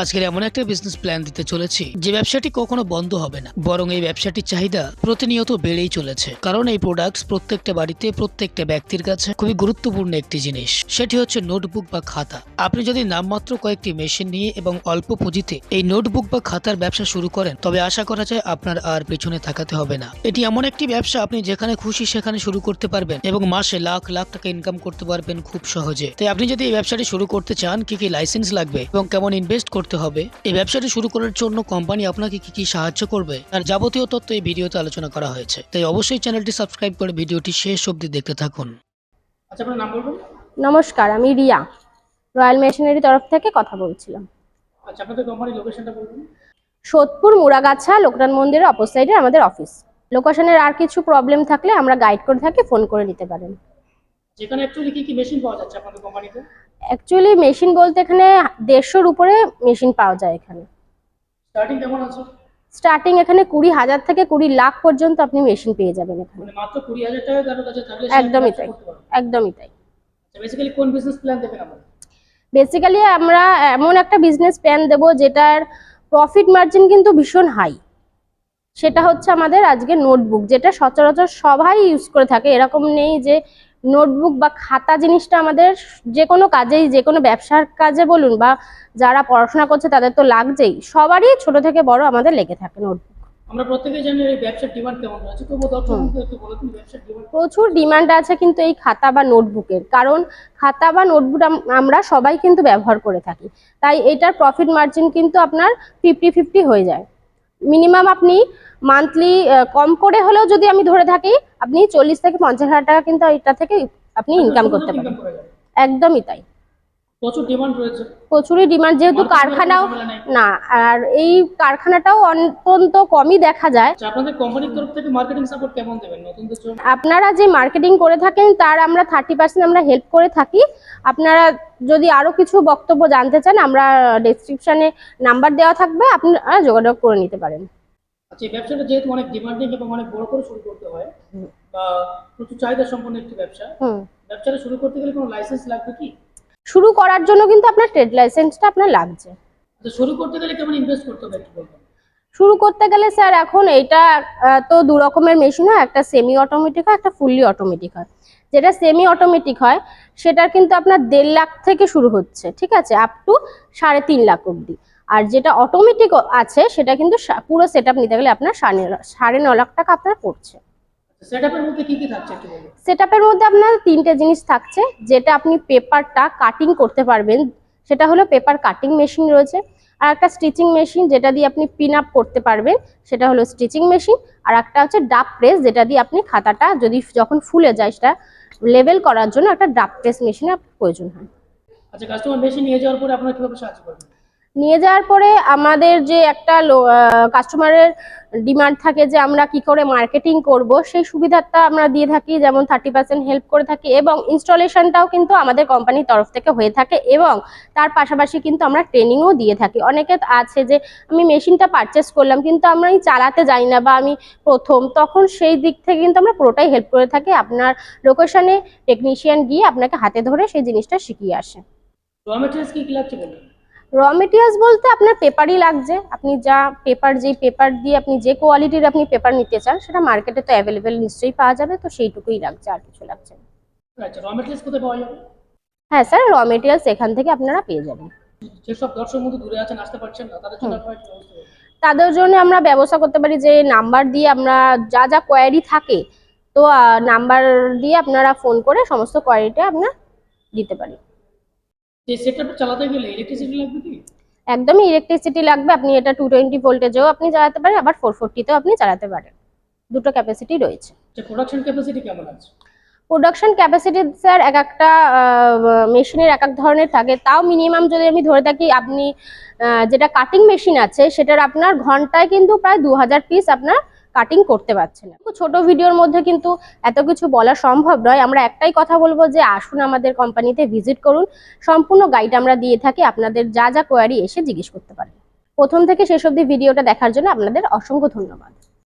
আজকের এমন একটা বিজনেস প্ল্যান দিতে চলেছি, যে ব্যবসাটি কখনো বন্ধ হবে না। বরং এই ব্যবসাটির চাহিদা প্রতিনিয়ত বেড়েই চলেছে। কারণ এই প্রোডাক্টস প্রত্যেকটা বাড়িতে প্রত্যেকটা ব্যক্তির কাছে খুবই গুরুত্বপূর্ণ একটি জিনিস, সেটি হচ্ছে নোটবুক বা খাতা। আপনি যদি নামমাত্র কয়েকটি মেশিন নিয়ে এবং অল্প পুঁজিতে এই নোটবুক বা খাতার ব্যবসা শুরু করেন, তবে আশা করা যায় আপনার আর পেছনে থাকাতে হবে না। এটি এমন একটি ব্যবসা আপনি যেখানে খুশি সেখানে শুরু করতে পারবেন এবং মাসে লাখ লাখ টাকা ইনকাম করতে পারবেন খুব সহজে। তাই আপনি যদি এই ব্যবসাটি শুরু করতে চান, কি কি লাইসেন্স লাগবে এবং কেমন ইনভেস্ট করতে হবে। এই ব্যবসাটি শুরু করার জন্য কোম্পানি আপনাকে কি কি সাহায্য করবে তার যাবতীয় তথ্য এই ভিডিওতে আলোচনা করা হয়েছে। তাই অবশ্যই চ্যানেলটি সাবস্ক্রাইব করে ভিডিওটি শেষ অবধি দেখতে থাকুন। আচ্ছা আপনার নাম বলবেন নমস্কার আমি রিয়া রয়্যাল মেশিনারি তরফ থেকে কথা বলছিলাম। আচ্ছা আপনাদের কোম্পানির লোকেশনটা বলবেন সোদপুর মুরাগাছা লোকনাথ মন্দিরের অপোসাইডে আমাদের অফিস। লোকেশনের আর কিছু প্রবলেম থাকলে আমরা গাইড করে থাকি ফোন করে নিতে পারেন। যেখানে অ্যাকচুয়ালি কি কি মেশিন পাওয়া যাচ্ছে আপনাদের কোম্পানিতে? অ্যাকচুয়ালি মেশিন বলতে এখানে দেড়শোর উপরে মেশিন পাওয়া যায় এখানে। স্টার্টিং কেমন আছে? স্টার্টিং এখানে কুড়ি হাজার থেকে কুড়ি লাখ পর্যন্ত আপনি মেশিন পেয়ে যাবেন এখানে। মানে মাত্র কুড়ি হাজার টাকা কারোর কাছে থাকলে একদমই তাই একদমই তাই। বেসিক্যালি কোন বিজনেস প্ল্যান দেবেন আপনারা বেসিক্যালি আমরা এমন একটা বিজনেস প্ল্যান দেবো যেটার প্রফিট মার্জিন কিন্তু ভীষণ হাই সেটা হচ্ছে আমাদের আজকে নোটবুক যেটা সচরাচর সবাই ইউজ করে থাকে। এরকম নেই যে নোটবুক বা খাতা জিনিসটা আমাদের যে কোনো কাজেই যে কোনো ব্যবসার কাজে বলুন বা যারা পড়াশোনা করছে তাদের তো লাগছেই। সবারই ছোট থেকে বড় আমাদের লেগে থাকে নোটবুক। আমরা প্রত্যেকেই জানি এই ব্যবসার ডিমান্ড কেমন আছে তবুও একটু বলে দিন ব্যবসার ডিমান্ড প্রচুর ডিমান্ড আছে কিন্তু এই খাতা বা নোটবুকের। কারণ খাতা বা নোটবুক আমরা সবাই কিন্তু ব্যবহার করে থাকি। তাই এটার প্রফিট মার্জিন কিন্তু আপনার ফিফটি ফিফটি হয়ে যায়। মিনিমাম আপনি মান্থলি কম করে হলেও যদি আমি ধরে থাকি আপনি চল্লিশ থেকে পঞ্চাশ হাজার টাকা কিন্তু এটা থেকে আপনি ইনকাম করতে পারেন একদমই তাই। প্রচুর ডিমান্ড রয়েছে। প্রচুরই ডিমান্ড যেহেতু কারখানাও না আর এই কারখানাটাও অত্যন্ত কমই দেখা যায়। আচ্ছা আপনাদের কোম্পানির তরফ থেকে মার্কেটিং সাপোর্ট কেমন দেবেন? নতুনদের জন্য? আপনারা যে মার্কেটিং করে থাকেন তার আমরা থার্টি পার্সেন্ট আমরা হেল্প করে থাকি। আপনারা যদি আরও কিছু বক্তব্য জানতে চান আমরা ডেসক্রিপশনে নাম্বার দেওয়া থাকবে আপনারা যোগাযোগ করে নিতে পারেন। আচ্ছা এই ব্যবসাটা যেহেতু অনেক ডিমান্ডিং এবং অনেক বড় করে শুরু করতে হয় বা প্রচুর চাহিদা সম্পন্ন একটি ব্যবসা ব্যবসাটা শুরু করতে গেলে কোনো লাইসেন্স লাগবে কি? শুরু করার জন্য কিন্তু আপনার ট্রেড লাইসেন্সটা আপনার লাগছে। শুরু করতে গেলে কেমন ইনভেস্ট করতে হবে শুরু করতে গেলে স্যার এখন এইটা তো দু রকমের মেশিন হয় একটা সেমি অটোমেটিক হয় একটা ফুললি অটোমেটিক হয়। যেটা সেমি অটোমেটিক হয় সেটার কিন্তু আপনার দেড় লাখ থেকে শুরু হচ্ছে ঠিক আছে? আপ টু সাড়ে তিন লাখ অবধি। আর যেটা অটোমেটিক আছে সেটা কিন্তু পুরো সেট নিতে গেলে আপনার সাড়ে ন লাখ টাকা আপনার পড়ছে। সেটআপের মধ্যে কি কি থাকছে একটু বলবেন সেট মধ্যে আপনার তিনটে জিনিস থাকছে যেটা আপনি পেপারটা কাটিং করতে পারবেন। সেটা হলো পেপার কাটিং মেশিন রয়েছে আর একটা স্টিচিং মেশিন যেটা দিয়ে আপনি পিন আপ করতে পারবেন সেটা হলো স্টিচিং মেশিন আর একটা হচ্ছে ডাব প্রেস যেটা দিয়ে আপনি খাতাটা যদি যখন ফুলে যায় সেটা লেভেল করার জন্য একটা ডাব প্রেস মেশিনের প্রয়োজন হয়। আচ্ছা কাস্টমার বেশি নিয়ে যাওয়ার পরে আপনারা কীভাবে সাহায্য করবেন? নিয়ে যাওয়ার পরে আমাদের যে একটা কাস্টমারের ডিমান্ড থাকে যে আমরা কি করে মার্কেটিং করব, সেই সুবিধাটা আমরা দিয়ে থাকি, যেমন থার্টি পার্সেন্ট হেল্প করে থাকি এবং ইনস্টলেশনটাও কিন্তু আমাদের কোম্পানির তরফ থেকে হয়ে থাকে এবং তার পাশাপাশি কিন্তু আমরা ট্রেনিংও দিয়ে থাকি। অনেকে আছে যে, আমি মেশিনটা পারচেস করলাম, কিন্তু আমরা চালাতে যাই না বা আমি প্রথম। তখন সেই দিক থেকে কিন্তু আমরা পুরোটাই হেল্প করে থাকি। আপনার লোকেশনে টেকনিশিয়ান গিয়ে আপনাকে হাতে ধরে সেই জিনিসটা শিখিয়ে আসে। কি লাগছে র মেটেরিয়ালস বলতে আপনার পেপারই লাগছে। আপনি যা পেপার যেই পেপার দিয়ে আপনি যে কোয়ালিটির আপনি পেপার নিতে চান সেটা মার্কেটে তো অ্যাভেলেবেল নিশ্চয়ই পাওয়া যাবে তো সেইটুকুই লাগছে আর কিছু লাগছে না। আচ্ছা হ্যাঁ স্যার র মেটেরিয়ালস এখান থেকে আপনারা পেয়ে যাবেন। যেসব দর্শক বন্ধু দূরে আছেন আসতে পারছেন না তাদের জন্য আপনারা কি ব্যবস্থা করবেন? তাদের জন্য আমরা ব্যবস্থা করতে পারি যে নাম্বার দিয়ে আমরা যা যা কোয়ারি থাকে তো নাম্বার দিয়ে আপনারা ফোন করে সমস্ত কোয়ারিটা আপনার দিতে পারি। যে সেটআপটা চালাতে গেলে ইলেকট্রিসিটি লাগবে কি? একদমই ইলেকট্রিসিটি লাগবে আপনি এটা টু টোয়েন্টি ভোল্টেজেও আপনি চালাতে পারেন আবার ফোর ফোরটিতেও আপনি চালাতে পারেন। দুটো ক্যাপাসিটি রয়েছে। প্রোডাকশন ক্যাপাসিটি কেমন আছে? প্রোডাকশন ক্যাপাসিটি স্যার এক একটা মেশিনের এক এক ধরনের থাকে। তাও মিনিমাম যদি আমি ধরে থাকি আপনি যেটা কাটিং মেশিন আছে সেটার আপনার ঘন্টায় কিন্তু প্রায় দু হাজার পিস আপনার কাটিং করতে পারছে না। ছোট ভিডিওর মধ্যে কিন্তু এত কিছু বলা সম্ভব নয়। আমরা একটাই কথা বলব যে আসুন আমাদের কোম্পানিতে ভিজিট করুন। সম্পূর্ণ গাইড আমরা দিয়ে থাকি। আপনাদের যা যা কোয়ারি এসে জিজ্ঞেস করতে পারেন। প্রথম থেকে শেষ অবধি ভিডিওটা দেখার জন্য আপনাদের অসংখ্য ধন্যবাদ।